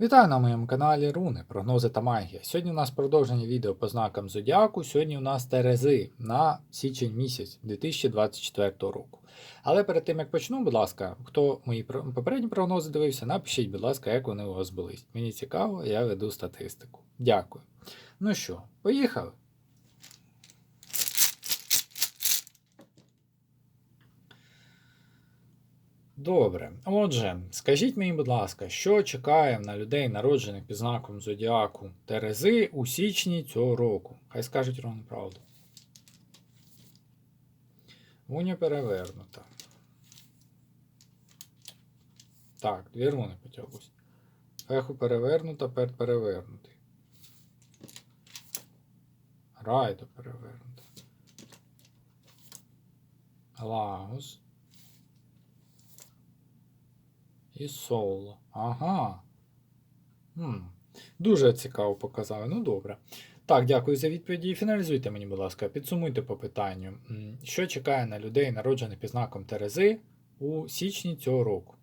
Вітаю на моєму каналі Руни, прогнози та магія. Сьогодні у нас продовження відео по знакам Зодіаку. Сьогодні у нас Терези на січень місяць 2024 року. Але перед тим як почну, будь ласка, хто мої попередні прогнози дивився, напишіть, будь ласка, як вони у вас були. Мені цікаво, я веду статистику. Дякую. Ну що, поїхали? Добре. Отже, скажіть мені, будь ласка, що чекає на людей, народжених під знаком Зодіаку Терези у січні цього року? Хай скажуть ровно правду. Уня перевернута. Так, дві руни потяглись. Феху перевернута, перт перевернутий. Райдо перевернута. Лагус. І соло. Ага. Хм. Дуже цікаво показали. Ну добре. Так, дякую за відповіді. Фіналізуйте мені, будь ласка, підсумуйте по питанню. Що чекає на людей, народжених під знаком Терези у січні цього року?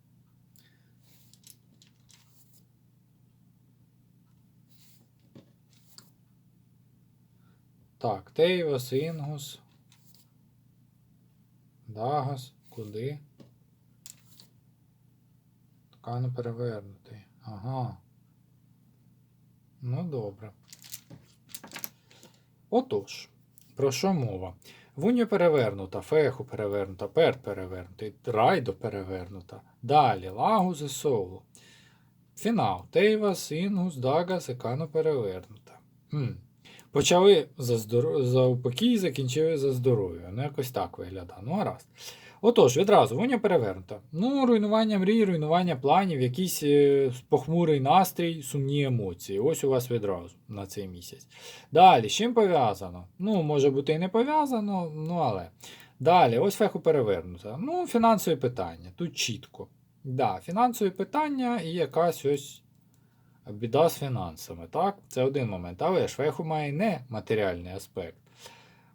Так, Тейвос, Інгус. Дагас. Куди? Ткано перевернутий. Ага. Ну, добре. Отож, про що мова? Вуньо перевернута, феху перевернута, перт перевернутий, райдо перевернута. Далі лагус і соло. Фінал. Тейвас, Інгус, Дагас, Екано перевернута. Хм. Почали за, здоро... за упокій, закінчили за здоров'я. Ну, якось так виглядає. Ну, гаразд. Отож, відразу, воня перевернута. Ну, руйнування мрій, руйнування планів, якийсь е, похмурий настрій, сумні емоції. Ось у вас відразу на цей місяць. Далі, з чим пов'язано? Ну, може бути і не пов'язано, ну але. Далі, ось феху перевернута. Ну, фінансові питання. Тут чітко. Да, фінансові питання і якась ось біда з фінансами. Так, це один момент. Але ж феху має не матеріальний аспект.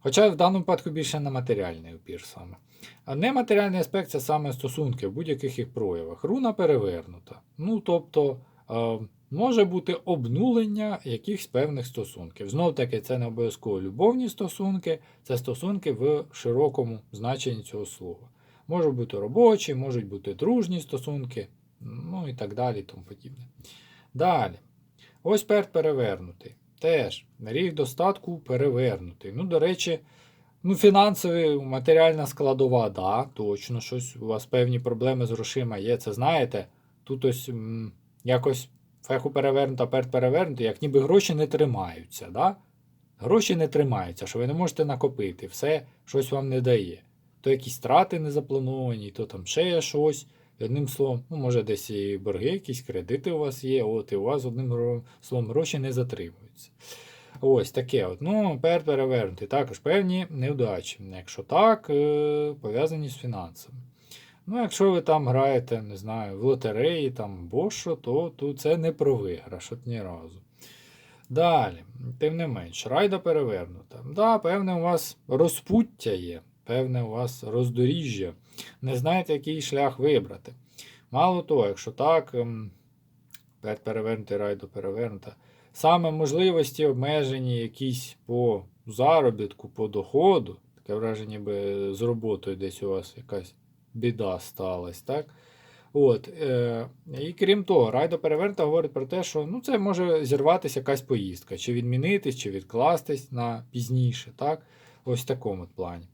Хоча в даному випадку більше на матеріальний упір саме. А нематеріальний аспект це саме стосунки в будь-яких їх проявах. Руна перевернута. Ну, тобто, е, може бути обнулення якихось певних стосунків. Знов таки, це не обов'язково любовні стосунки, це стосунки в широкому значенні цього слова. Можуть бути робочі, можуть бути дружні стосунки, ну і так далі, тому подібне. Далі. Ось перт перевернутий. Теж рік достатку перевернутий. Ну, до речі, ну, фінансові, матеріальна складова, да, точно, щось у вас певні проблеми з грошима є, це знаєте. Тут ось якось феху перевернута, перт перевернутий, як ніби гроші не тримаються. Да? Гроші не тримаються, що ви не можете накопити, все щось вам не дає. То якісь страти не заплановані, то там ще щось. Одним словом, ну, може, десь і борги, якісь кредити у вас є, от і у вас одним словом гроші не затримуються. Ось таке от. Ну, пер перевернути. Також певні невдачі. Якщо так, е, пов'язані з фінансами. Ну, якщо ви там граєте, не знаю, в лотереї там або що, то, то це не про виграш, от ні разу. Далі, тим не менш, райда перевернута. Да, певне, у вас розпуття є, певне, у вас роздоріжжя. Не знаєте, який шлях вибрати. Мало того, якщо так, ем, пер- перевернути райду перевернута. Саме можливості обмежені якісь по заробітку, по доходу. Таке враження, ніби з роботою десь у вас якась біда сталася, так? От, е, і крім того, райдо перевернута говорить про те, що ну, це може зірватися якась поїздка, чи відмінитись, чи відкластись на пізніше, так? Ось в такому плані.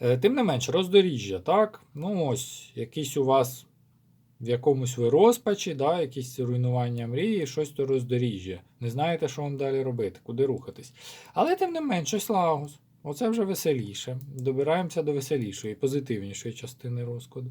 Е, Тим не менш, роздоріжжя, так? Ну, ось, якийсь у вас в якомусь ви розпачі, да, якісь руйнування мрії, щось то роздоріжжя. Не знаєте, що вам далі робити, куди рухатись. Але тим не менш, щось лагус. Оце вже веселіше. Добираємося до веселішої, позитивнішої частини розкладу.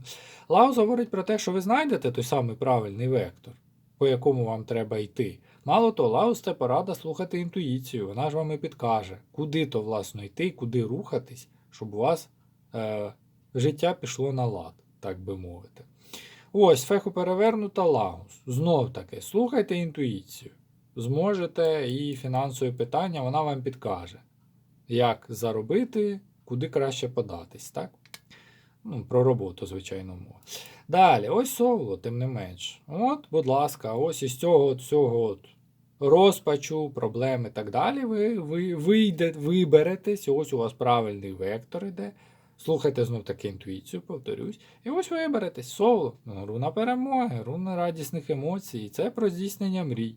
Лагус говорить про те, що ви знайдете той самий правильний вектор, по якому вам треба йти. Мало того, Лаус це порада слухати інтуїцію. Вона ж вам і підкаже, куди то власно йти, куди рухатись, щоб у вас е, життя пішло на лад, так би мовити. Ось, феху перевернута лагус. Знов таки, слухайте інтуїцію. Зможете і фінансові питання вона вам підкаже, як заробити, куди краще податись, так? Ну, про роботу, звичайно, мова. Далі, ось соло, тим не менш. От, будь ласка, ось із цього от всього от розпачу, проблем і так далі. Ви, ви вийде, виберетесь, ось у вас правильний вектор іде. Слухайте знов таки інтуїцію, повторюсь. І ось виберетесь соло. Гру на перемоги, гру на радісних емоцій. І це про здійснення мрій,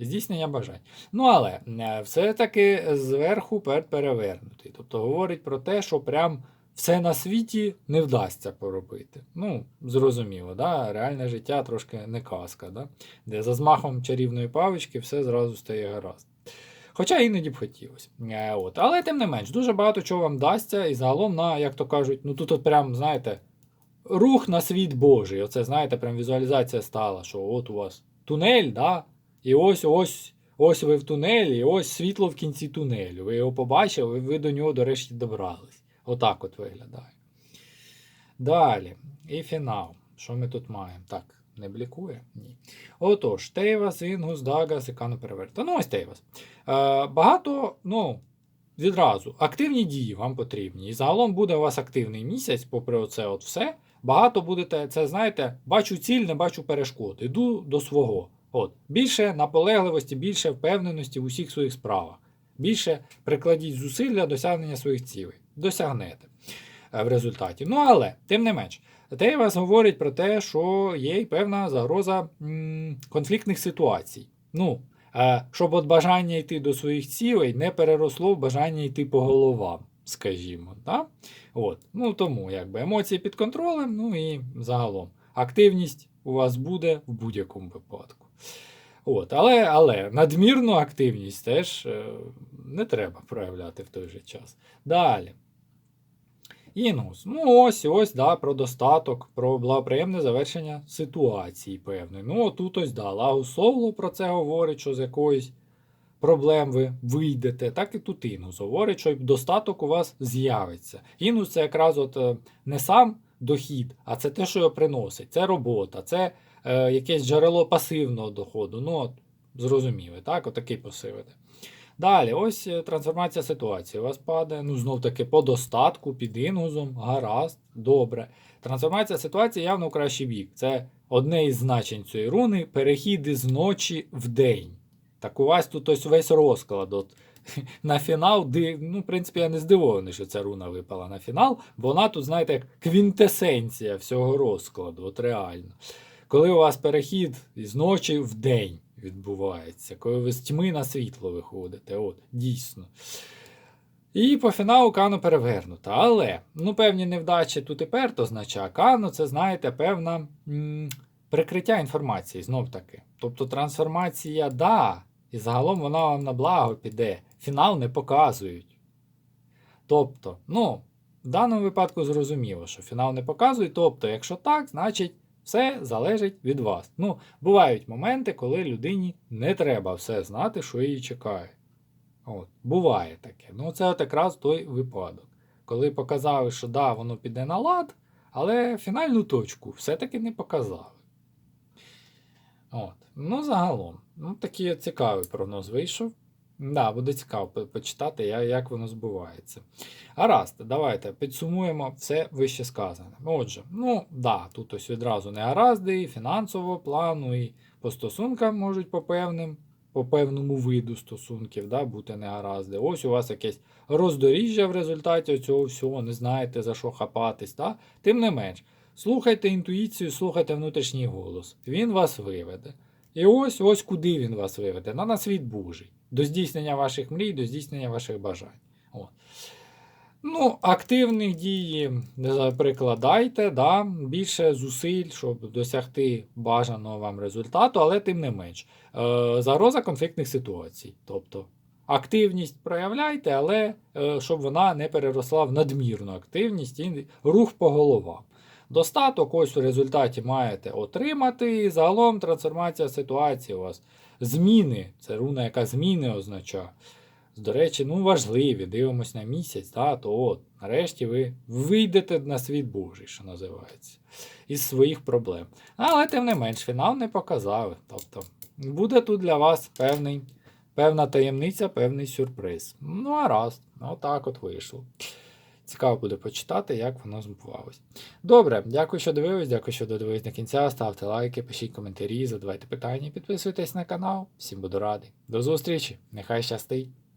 здійснення бажань. Ну але е, все-таки зверху перевернутий. Тобто говорить про те, що прям все на світі не вдасться поробити. Ну, зрозуміло, да? реальне життя трошки не казка, да? де за змахом чарівної павички все зразу стає гаразд. Хоча іноді б хотілося. Е, От. Але тим не менш, дуже багато чого вам дасться, і загалом, на, як то кажуть, ну тут от прям, знаєте, рух на світ Божий. Оце, знаєте, прям візуалізація стала, що от у вас тунель, да? і ось ось. Ось ви в тунелі, і ось світло в кінці тунелю. Ви його побачили, ви до нього, до речі, добрались. Отак от виглядає. Далі. І фінал. Що ми тут маємо? Так, не блікує? Ні. Отож, Тейвас, Інгус, Дагас і Кано Переверта. Ну, ось Тейвас. Е, багато, ну, відразу, активні дії вам потрібні. І загалом буде у вас активний місяць, попри оце от все. Багато будете, це знаєте, бачу ціль, не бачу перешкод. Іду до свого. От. Більше наполегливості, більше впевненості в усіх своїх справах. Більше прикладіть зусиль для досягнення своїх цілей. Досягнете е, в результаті. Ну, але, тим не менш, Тейвас говорить про те, що є й певна загроза конфліктних ситуацій. Ну, щоб от бажання йти до своїх цілей не переросло в бажання йти по головам, скажімо. Да? От. Ну, тому якби емоції під контролем, ну і загалом активність у вас буде в будь-якому випадку. От, але, але надмірну активність теж е, не треба проявляти в той же час. Далі. Інгус. Ну, ось, ось, да, про достаток, про благоприємне завершення ситуації певної. Ну, тут ось, да, Лагус Соло про це говорить, що з якоїсь проблем ви вийдете. Так і тут Інгус говорить, що достаток у вас з'явиться. Інгус це якраз от е, не сам дохід, а це те, що його приносить. Це робота, це е, якесь джерело пасивного доходу. Ну, от, зрозуміли, так? Отакий іде. Далі, ось е, трансформація ситуації. У вас падає, ну знов таки по достатку, під інгузом, гаразд, добре. Трансформація ситуації явно в кращий бік. Це одне із значень цієї руни перехід із ночі в день. Так у вас тут ось весь розклад. От, на фінал, ну, в принципі, я не здивований, що ця руна випала на фінал, бо вона тут, знаєте, як квінтесенція всього розкладу, от реально. Коли у вас перехід із ночі в день відбувається, коли ви з тьми на світло виходите, от, дійсно. І по фіналу Кано перевернута. Але ну, певні невдачі тут і перт означає. Кано це, знаєте, певна м, прикриття інформації знов таки. Тобто трансформація, да, і загалом вона вам на благо піде. Фінал не показують. Тобто, ну, в даному випадку зрозуміло, що фінал не показують. Тобто, якщо так, значить все залежить від вас. Ну, бувають моменти, коли людині не треба все знати, що її чекає. От, буває таке. Ну, це от якраз той випадок. Коли показали, що да, воно піде на лад, але фінальну точку все-таки не показали. От. Ну, загалом, ну, такий цікавий прогноз вийшов. Да, буде цікаво почитати, як воно збувається. Гаразд, давайте підсумуємо все вище сказане. Отже, ну да, тут ось відразу не гаразди, і фінансового плану, і по стосункам можуть по певним, по певному виду стосунків да, бути негаразди. Ось у вас якесь роздоріжжя в результаті цього всього, не знаєте за що хапатись. Да? Тим не менш, слухайте інтуїцію, слухайте внутрішній голос. Він вас виведе. І ось ось куди він вас виведе. На, на світ Божий. До здійснення ваших мрій, до здійснення ваших бажань. От. Ну, активних не прикладайте, да, більше зусиль, щоб досягти бажаного вам результату, але тим не менш. Е, загроза конфліктних ситуацій. Тобто активність проявляйте, але е, щоб вона не переросла в надмірну активність і рух по головам. Достаток ось в результаті маєте отримати, і загалом трансформація ситуації у вас. Зміни, це руна, яка зміни означає. До речі, ну важливі, дивимось на місяць, та, то от, нарешті ви вийдете на світ Божий, що називається, із своїх проблем. Але тим не менш, фінал не показали. Тобто буде тут для вас певний, певна таємниця, певний сюрприз. Ну, а раз, отак от вийшло. Цікаво буде почитати, як воно збувалось. Добре, дякую, що дивились, дякую, що додивились до кінця. Ставте лайки, пишіть коментарі, задавайте питання, підписуйтесь на канал. Всім буду радий. До зустрічі! Нехай щастить!